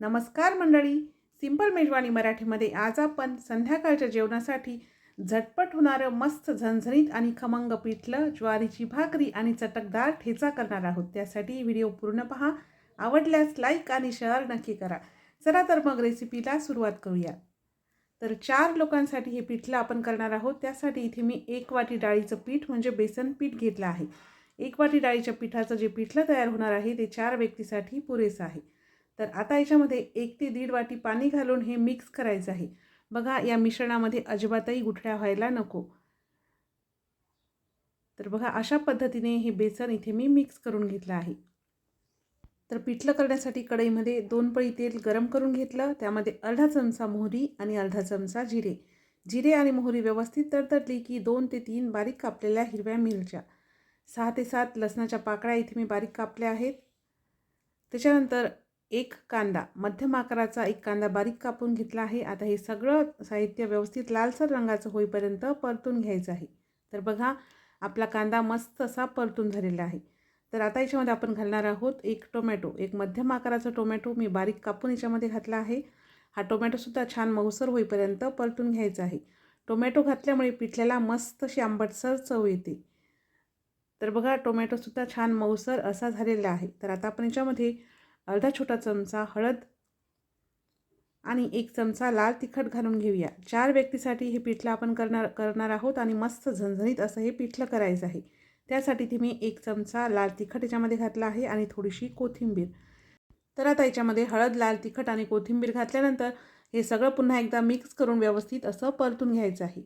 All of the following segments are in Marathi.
नमस्कार मंडळी. सिंपल मेजवानी मराठीमध्ये आज आपण संध्याकाळच्या जेवणासाठी झटपट होणारं मस्त झणझणीत आणि खमंग पिठलं ज्वारीची भाकरी आणि चटकदार ठेचा करणार आहोत. त्यासाठी व्हिडिओ पूर्ण पहा. आवडल्यास लाईक आणि शेअर नक्की करा. चला तर मग रेसिपीला सुरुवात करूया. तर चार लोकांसाठी हे पिठलं आपण करणार आहोत. त्यासाठी इथे मी एक वाटी डाळीचं पीठ म्हणजे बेसन पीठ घेतलं आहे. एक वाटी डाळीच्या पिठाचं जे पिठलं तयार होणार आहे ते चार व्यक्तीसाठी पुरेसं आहे. तर आता याच्यामध्ये एक ते दीड वाटी पाणी घालून हे मिक्स करायचं आहे. बघा या मिश्रणामध्ये अजिबातही गुठळ्या व्हायला नको. तर बघा अशा पद्धतीने हे बेसन इथे मी मिक्स करून घेतलं आहे. तर पिठलं करण्यासाठी कढईमध्ये दोन पळी तेल गरम करून घेतलं. त्यामध्ये अर्धा चमचा मोहरी आणि अर्धा चमचा जिरे. जिरे आणि मोहरी व्यवस्थित तडतडली की दोन ते तीन बारीक कापलेल्या हिरव्या मिरच्या. सहा ते सात लसणाच्या पाकळ्या इथे मी बारीक कापल्या आहेत. त्याच्यानंतर एक कांदा मध्यम आकाराचा एक कांदा बारीक कापून घेतला आहे. आता हे सगळं साहित्य व्यवस्थित लालसर रंगाचं होईपर्यंत परतून घ्यायचं आहे. तर बघा आपला कांदा मस्त असा परतून झालेला आहे. तर आता याच्यामध्ये आपण घालणार आहोत एक टोमॅटो. एक मध्यम आकाराचा टोमॅटो मी बारीक कापून याच्यामध्ये घातला आहे. हा टोमॅटोसुद्धा छान मऊसर होईपर्यंत परतून घ्यायचा आहे. टोमॅटो घातल्यामुळे पिठल्याला मस्त अशी आंबटसर चव येते. तर बघा टोमॅटोसुद्धा छान मऊसर असा झालेला आहे. तर आता आपण याच्यामध्ये अर्धा छोटा चमचा हळद आणि एक चमचा लाल तिखट घालून घेऊया. चार व्यक्तीसाठी हे पिठलं आपण करणार करणार आहोत आणि मस्त झणझणीत असं हे पिठलं करायचं आहे. त्यासाठी ते मी एक चमचा लाल तिखट याच्यामध्ये घातला आहे आणि थोडीशी कोथिंबीर. तर आता याच्यामध्ये हळद लाल तिखट आणि कोथिंबीर घातल्यानंतर हे सगळं पुन्हा एकदा मिक्स करून व्यवस्थित असं परतून घ्यायचं आहे.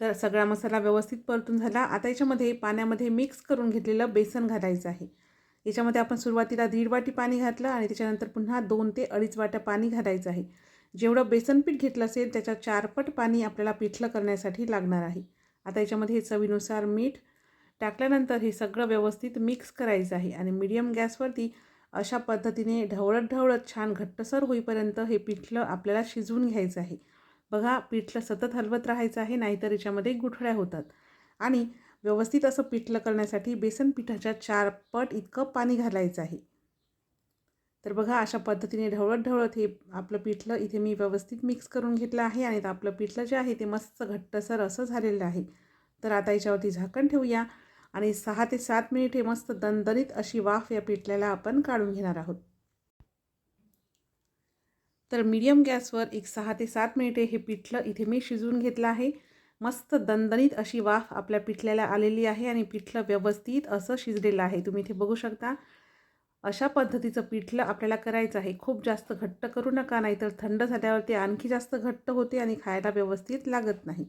तर सगळा मसाला व्यवस्थित परतून झाला. आता याच्यामध्ये पाण्यामध्ये मिक्स करून घेतलेलं बेसन घालायचं आहे. याच्यामध्ये आपण सुरुवातीला दीड वाटी पाणी घातलं आणि त्याच्यानंतर पुन्हा दोन ते अडीच वाट्या पाणी घालायचं आहे. जेवढं बेसन पीठ घेतलं असेल त्याच्या चारपट पाणी आपल्याला पिठलं करण्यासाठी लागणार आहे. आता याच्यामध्ये चवीनुसार मीठ टाकल्यानंतर हे सगळं व्यवस्थित मिक्स करायचं आहे आणि मीडियम गॅसवरती अशा पद्धतीने ढवळत ढवळत छान घट्टसर होईपर्यंत हे पिठलं आपल्याला शिजवून घ्यायचं आहे. बघा पिठलं सतत हलवत राहायचं आहे नाहीतर याच्यामध्ये गुठळ्या होतात. आणि व्यवस्थित असं पिठलं करण्यासाठी बेसन पिठाच्या चार पट इतकं पाणी घालायचं आहे. तर बघा अशा पद्धतीने ढवळत ढवळत हे आपलं पिठलं इथे मी व्यवस्थित मिक्स करून घेतलं आहे आणि आपलं पिठलं जे आहे ते मस्त घट्टसर असं झालेलं आहे. तर आता याच्यावरती झाकण ठेवूया आणि सहा ते सात मिनिटे मस्त दणदणीत अशी वाफ या पिठल्याला आपण काढून घेणार आहोत. तर मीडियम गॅसवर एक सहा ते सात मिनिटे हे पिठलं इथे मी शिजवून घेतलं आहे. मस्त दणदणीत अशी वाफ आपल्या पिठल्याला आलेली आहे आणि पिठलं व्यवस्थित असं शिजलेलं आहे. तुम्ही इथे बघू शकता अशा पद्धतीचं पिठलं आपल्याला करायचं आहे. खूप जास्त घट्ट करू नका नाहीतर थंड झाल्यावर ते आणखी जास्त घट्ट होते आणि खायला व्यवस्थित लागत नाही.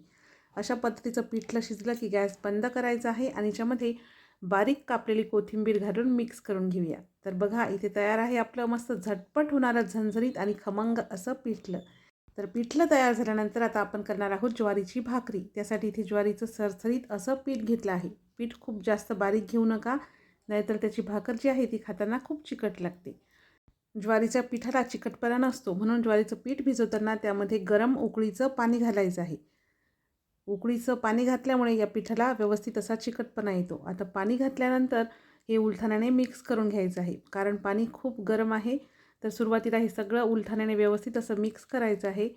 अशा पद्धतीचं पिठलं शिजलं की गॅस बंद करायचा आहे आणि याच्यामध्ये बारीक कापलेली कोथिंबीर घालून मिक्स करून घेऊया. तर बघा इथे तयार आहे आपलं मस्त झटपट होणारं झणझणीत आणि खमंग असं पिठलं. तर पिठलं तयार झाल्यानंतर आता आपण करणार आहोत ज्वारीची भाकरी. त्यासाठी इथे ज्वारीचं सरसरीत असं पीठ घेतलं आहे. पीठ खूप जास्त बारीक घेऊ नका नाहीतर त्याची भाकर जी आहे ती खाताना खूप चिकट लागते. ज्वारीच्या पिठाला चिकटपणा नसतो म्हणून ज्वारीचं पीठ भिजवताना त्यामध्ये गरम उकळीचं पाणी घालायचं आहे. उकळीचं पाणी घातल्यामुळे या पिठाला व्यवस्थित असा चिकटपणा येतो. आता पाणी घातल्यानंतर हे उलथाण्याने मिक्स करून घ्यायचं आहे कारण पाणी खूप गरम आहे. तर सुरुवातीला हे सगळं उलथाण्याने व्यवस्थित असं मिक्स करायचं आहे.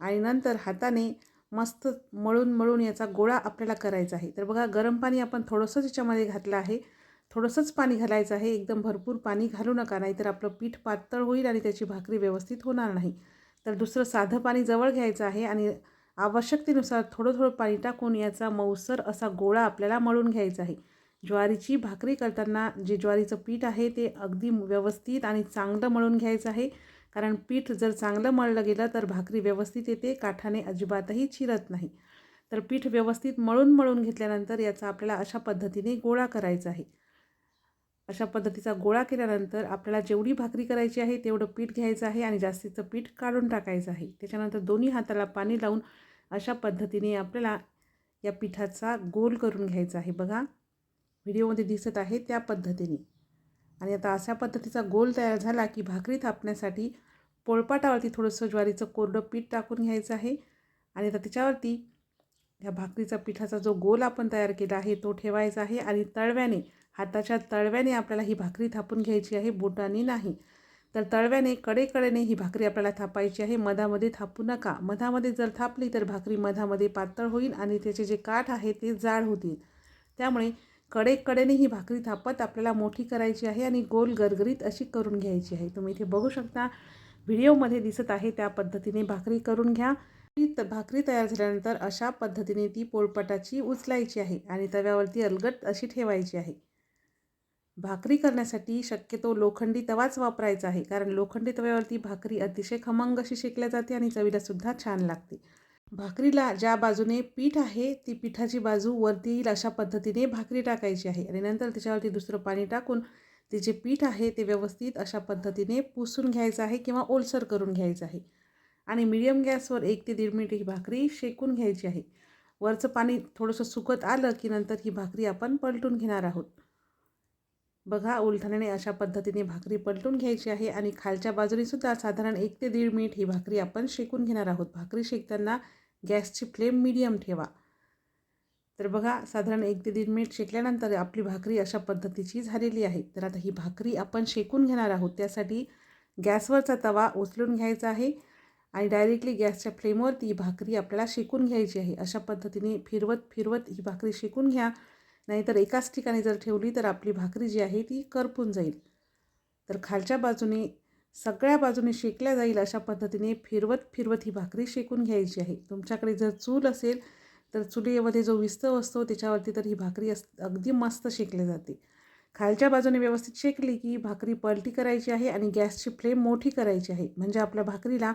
आणि नंतर हाताने मस्त मळून मळून याचा गोळा आपल्याला करायचा आहे. तर बघा गरम पाणी आपण थोडंसंच याच्यामध्ये घातलं आहे. थोडंसंच पाणी घालायचं आहे. एकदम भरपूर पाणी घालू नका नाहीतर आपलं पीठ पातळ होईल आणि त्याची भाकरी व्यवस्थित होणार नाही. तर दुसरं साधं पाणी जवळ घ्यायचं आहे आणि आवश्यकतेनुसार थोडं थोडं पाणी टाकून याचा मऊसर असा गोळा आपल्याला मळून घ्यायचा आहे. ज्वारीची भाकरी करताना जे ज्वारीचं पीठ आहे ते अगदी व्यवस्थित आणि चांगलं मळून घ्यायचं आहे. कारण पीठ जर चांगलं मळलं गेलं तर भाकरी व्यवस्थित येते काठाने अजिबातही चिरत नाही. तर पीठ व्यवस्थित मळून मळून घेतल्यानंतर याचा आपल्याला अशा पद्धतीने गोळा करायचा आहे. अशा पद्धतीचा गोळा केल्यानंतर आपल्याला जेवढी भाकरी करायची आहे तेवढं पीठ घ्यायचं आहे आणि जास्तीचं पीठ काढून टाकायचं आहे. त्याच्यानंतर दोन्ही हाताला पाणी लावून अशा पद्धतीने आपल्याला या पिठाचा गोल करून घ्यायचा आहे. बघा व्हिडिओमध्ये दिसत आहे त्या पद्धतीने. आणि आता अशा पद्धतीचा गोल तयार झाला की भाकरी थापण्यासाठी पोळपाटावरती थोडंसं ज्वारीचं कोरडं पीठ टाकून घ्यायचं आहे. आणि आता त्याच्यावरती ह्या भाकरीचा पिठाचा जो गोल आपण तयार केला आहे तो ठेवायचा आहे आणि तळव्याने हाताच्या तळव्याने आपल्याला ही भाकरी थापून घ्यायची आहे बोटाने नाही. तर तळव्याने कडेकडेने ही भाकरी आपल्याला थापायची आहे. मधामध्ये थापू नका. मधामध्ये जर थापली तर भाकरी मधामध्ये पातळ होईल आणि त्याचे जे काठ आहे ते जाड होतील. त्यामुळे कडेकडेने ही भाकरी थापत आपल्याला मोठी करायची आहे आणि गोल गरगरीत अशी करून घ्यायची आहे. तुम्ही इथे बघू शकता व्हिडिओमध्ये दिसत आहे त्या पद्धतीने भाकरी करून घ्या. ती त भाकरी तयार झाल्यानंतर अशा पद्धतीने ती पोळपटाची उचलायची आहे आणि तव्यावरती अलगट अशी ठेवायची आहे. भाकरी करण्यासाठी शक्यतो लोखंडी तवाच वापरायचा आहे कारण लोखंडी तव्यावरती भाकरी अतिशय खमंग अशी शेकल्या जाते आणि चवीलासुद्धा छान लागते. भाकरीला ज्या बाजूने पीठ आहे ती पिठाची बाजू वरती येईल अशा पद्धतीने भाकरी टाकायची आहे. आणि नंतर त्याच्यावरती दुसरं पाणी टाकून ते जे पीठ आहे ते व्यवस्थित अशा पद्धतीने पुसून घ्यायचं आहे किंवा ओलसर करून घ्यायचं आहे. आणि मिडियम गॅसवर एक ते दीड मिनिट ही भाकरी शेकून घ्यायची आहे. वरचं पाणी थोडंसं सुकत आलं की नंतर ही भाकरी आपण पलटून घेणार आहोत. बघा उलथण्याने अशा पद्धतीने भाकरी पलटून घ्यायची आहे आणि खालच्या बाजूनेसुद्धा साधारण एक ते दीड मिनिट ही भाकरी आपण शेकून घेणार आहोत. भाकरी शेकताना गॅसची फ्लेम मिडियम ठेवा. तर बघा साधारण एक ते दीड मिनिट शेकल्यानंतर आपली भाकरी अशा पद्धतीची झालेली आहे. तर आता ही भाकरी आपण शेकून घेणार आहोत. त्यासाठी गॅसवरचा तवा उचलून घ्यायचा आहे आणि डायरेक्टली गॅसच्या फ्लेमवरती ही भाकरी आपल्याला शेकून घ्यायची आहे. अशा पद्धतीने फिरवत फिरवत ही भाकरी शेकून घ्या. नाहीतर एकाच ठिकाणी जर ठेवली तर आपली भाकरी जी आहे ती करपून जाईल. तर खालच्या बाजूने सगळ्या बाजूने शेकल्या जाईल अशा पद्धतीने फिरवत फिरवत ही भाकरी शेकून घ्यायची आहे. तुमच्याकडे जर चूल असेल तर चुलीमध्ये जो विस्तव असतो त्याच्यावरती तर ही भाकरी अस अगदी मस्त शेकली जाते. खालच्या बाजूने व्यवस्थित शेकली की भाकरी पलटी करायची आहे आणि गॅसची फ्लेम मोठी करायची आहे. म्हणजे आपल्या भाकरीला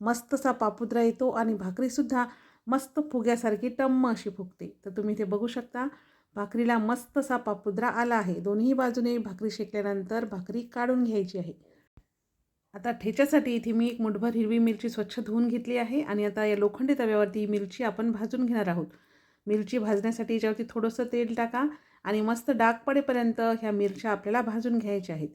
मस्तसा पापुद्रा येतो आणि भाकरीसुद्धा मस्त फुग्यासारखी टम्म अशी फुगते. तर तुम्ही ते बघू शकता भाकरीला मस्तसा पापुद्रा आला आहे. दोन्ही बाजूने भाकरी शेकल्यानंतर भाकरी काढून घ्यायची आहे. आता ठेच्यासाठी इथे मी एक मुठभर हिरवी मिरची स्वच्छ धुवून घेतली आहे आणि आता या लोखंडी तव्यावरती ही मिरची आपण भाजून घेणार आहोत. मिरची भाजण्यासाठी याच्यावरती थोडंसं तेल टाका आणि मस्त डाग पडेपर्यंत ह्या मिरच्या आपल्याला भाजून घ्यायच्या आहेत.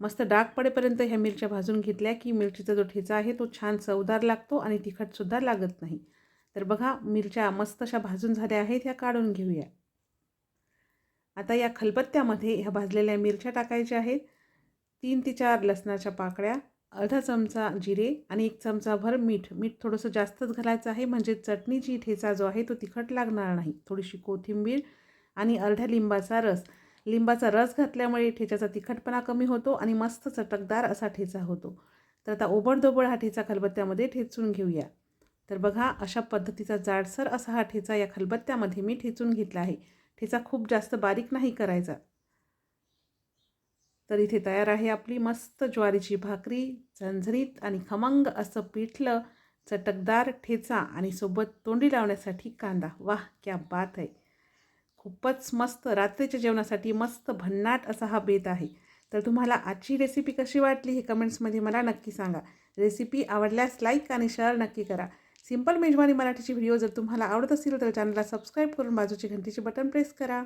मस्त डाग पडेपर्यंत ह्या मिरच्या भाजून घेतल्या की मिरचीचा जो ठेचा आहे तो छान चवदार लागतो आणि तिखटसुद्धा लागत नाही. तर बघा मिरच्या मस्त अशा भाजून झाल्या आहेत ह्या काढून घेऊया. आता या खलबत्त्यामध्ये ह्या भाजलेल्या मिरच्या टाकायच्या आहेत. तीन ते चार लसणाच्या पाकळ्या अर्धा चमचा जिरे आणि एक चमचाभर मीठ. मीठ थोडंसं जास्तच घालायचं आहे म्हणजे चटणीची ठेचा जो आहे तो तिखट लागणार नाही. थोडीशी कोथिंबीर आणि अर्ध्या लिंबाचा रस. लिंबाचा रस घातल्यामुळे ठेच्याचा तिखटपणा कमी होतो आणि मस्त चटकदार असा ठेचा होतो. तर आता ओबडधोबड हा ठेचा खलबत्त्यामध्ये ठेचून घेऊया. तर बघा अशा पद्धतीचा जाडसर असा हा ठेचा या खलबत्त्यामध्ये मी ठेचून घेतला आहे. ठेचा खूप जास्त बारीक नाही करायचा. तर इथे तयार आहे आपली मस्त ज्वारीची भाकरी झणझणीत आणि खमंग असं पिठलं चटकदार ठेचा आणि सोबत तोंडी लावण्यासाठी कांदा. वाह क्या बात आहे खूपच मस्त रात्रीच्या जेवणासाठी मस्त भन्नाट असा हा बेत आहे. तर तुम्हाला आजची रेसिपी कशी वाटली हे कमेंट्समध्ये मला नक्की सांगा. रेसिपी आवडल्यास लाईक आणि शेअर नक्की करा. सिंपल मेजवानी मराठीची व्हिडिओ जर तुम्हाला आवडत असेल तर चॅनलला सबस्क्राईब करून बाजूची घंटीचे बटन प्रेस करा.